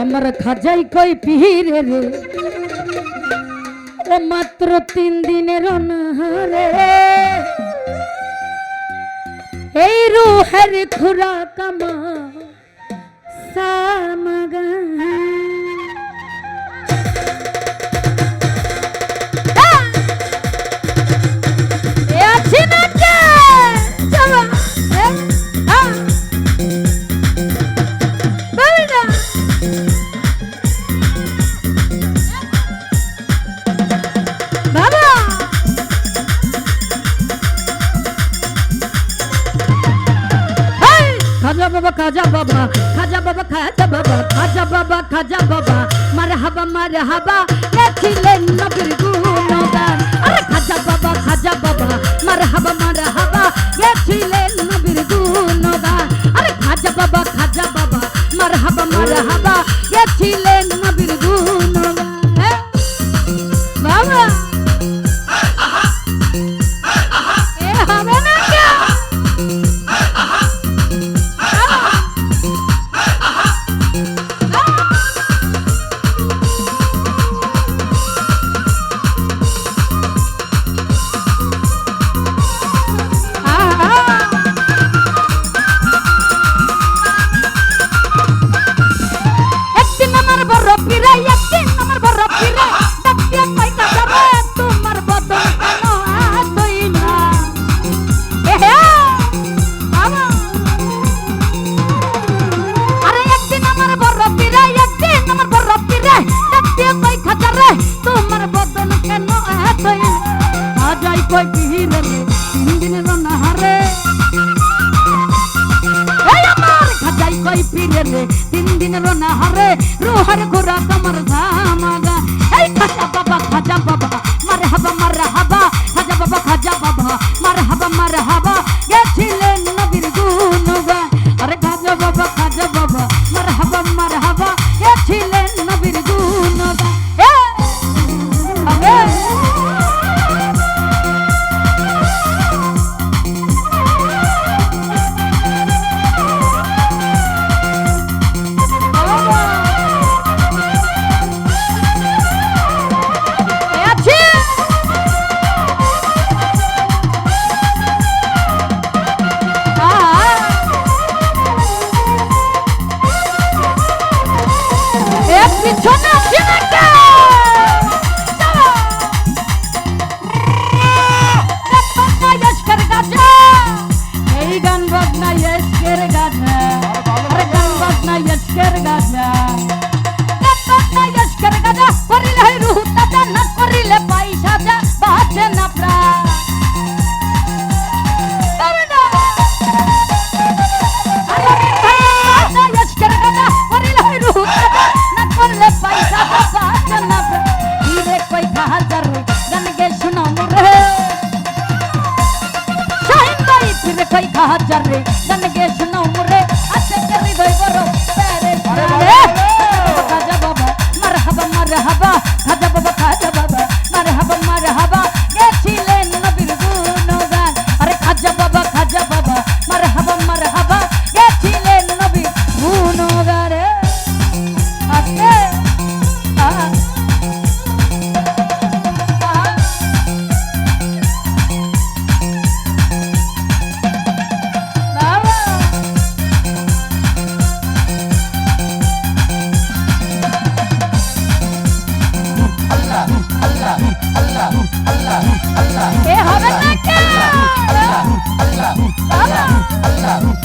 আমার খাজাই কই পিহিরে রে? ও মাত্র তিন দিনের অনাহারে। এই রুহের খুরা কামা সামাগা খাজা বাবা খাজা বাবা খাজা বাবা খাজা বাবা খাজা বাবা। মার হাবা মার হাবা লেখিলেন নবীর গুণগান। আরে খাজা বাবা খাজা বাবা মার হাবা মার হাবা লেখিলেন নবীর গুণগান। আরে খাজা বাবা খাজা বাবা মার হাবা মার হাবা লেখিলেন মতন কেন এতই আজাই কই পিহিলে তিন দিন রনাহারে খাজাই কই পিলে তিন দিন রনাহারে রোহার ঘোরা কমর ধামাগা। এই খাজা বাবা খাজা বাবা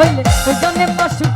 হইলে ওই জন্য পশু